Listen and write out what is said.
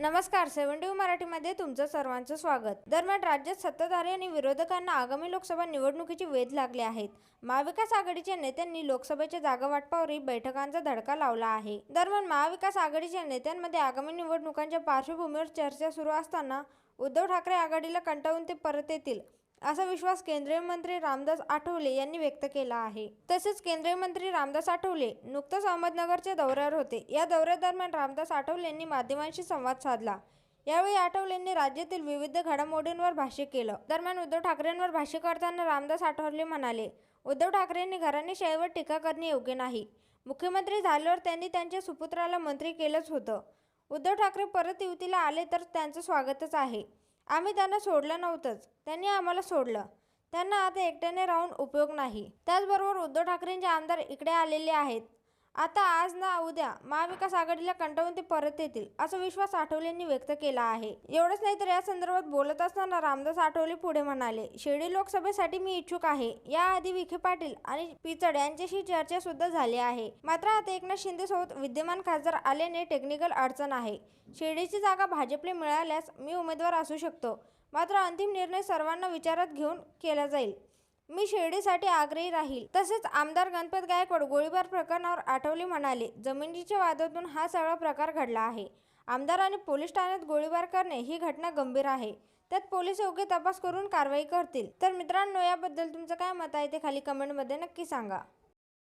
नमस्कार seven T मराठीमध्ये तुमचं सर्वांचं स्वागत. दरम्यान राज्यात सत्ताधारी आणि विरोधकांना आगामी लोकसभा निवडणुकीची वेध लागले आहेत महाविकास आघाडीच्या नेत्यांनी लोकसभेच्या जागा वाटपावरही बैठकांचा धडका लावला आहे. दरम्यान महाविकास आघाडीच्या नेत्यांमध्ये आगामी निवडणुकांच्या पार्श्वभूमीवर चर्चा सुरू असताना उद्धव ठाकरे आघाडीला कंटाळून ते परत येतील. असा विश्वास केंद्रीय मंत्री रामदास आठवले यांनी व्यक्त केला आहे. तसेच केंद्रीय मंत्री रामदास आठवले नुकतंच अहमदनगरच्या दौऱ्यावर होते. या दौऱ्यादरम्यान रामदास आठवले यांनी माध्यमांशी संवाद साधला. यावेळी आठवलेंनी राज्यातील विविध घडामोडींवर भाष्य केलं. दरम्यान उद्धव ठाकरेंवर भाष्य करताना रामदास आठवले म्हणाले उद्धव ठाकरेंनी घराणेशाहीवर टीका करणे योग्य नाही. मुख्यमंत्री झाल्यावर त्यांनी त्यांच्या सुपुत्राला मंत्री केलंच होतं. उद्धव ठाकरे परत युतीला आले तर त्यांचं स्वागतच आहे. आम्ही त्यांना सोडलं नव्हतंच. त्यांनी आम्हाला सोडलं. त्यांना आता एकट्याने राहून उपयोग नाही. त्याचबरोबर उद्धव ठाकरेंचे आमदार इकडे आलेले आहेत. आता आज ना उद्या महाविकास आघाडीला कंटाळून ते परत येतील असा विश्वास आठवलेंनी व्यक्त केला आहे. एवढंच नाही तर या संदर्भात बोलत असताना रामदास आठवले पुढे म्हणाले शिर्डी लोकसभेसाठी मी इच्छुक आहे. याआधी विखे पाटील आणि पिचड यांच्याशी चर्चा सुद्धा झाली आहे. मात्र आता एकनाथ शिंदे सोबत विद्यमान खासदार आल्याने टेक्निकल अडचण आहे. शिर्डीची जागा भाजपला मिळाल्यास मी उमेदवार असू शकतो. मात्र अंतिम निर्णय सर्वांना विचारात घेऊन केला जाईल. मी शिर्डीसाठी आग्रही राहील. तसेच आमदार गणपत गायकवाड गोळीबार प्रकरणावर आठवले म्हणाले जमिनीच्या वादातून हा सगळा प्रकार घडला आहे. आमदार आणि पोलीस ठाण्यात गोळीबार करणे ही घटना गंभीर आहे. त्यात पोलीस योग्य तपास करून कारवाई करतील. तर मित्रांनो याबद्दल तुमचं काय मत आहे ते खाली कमेंटमध्ये नक्की सांगा.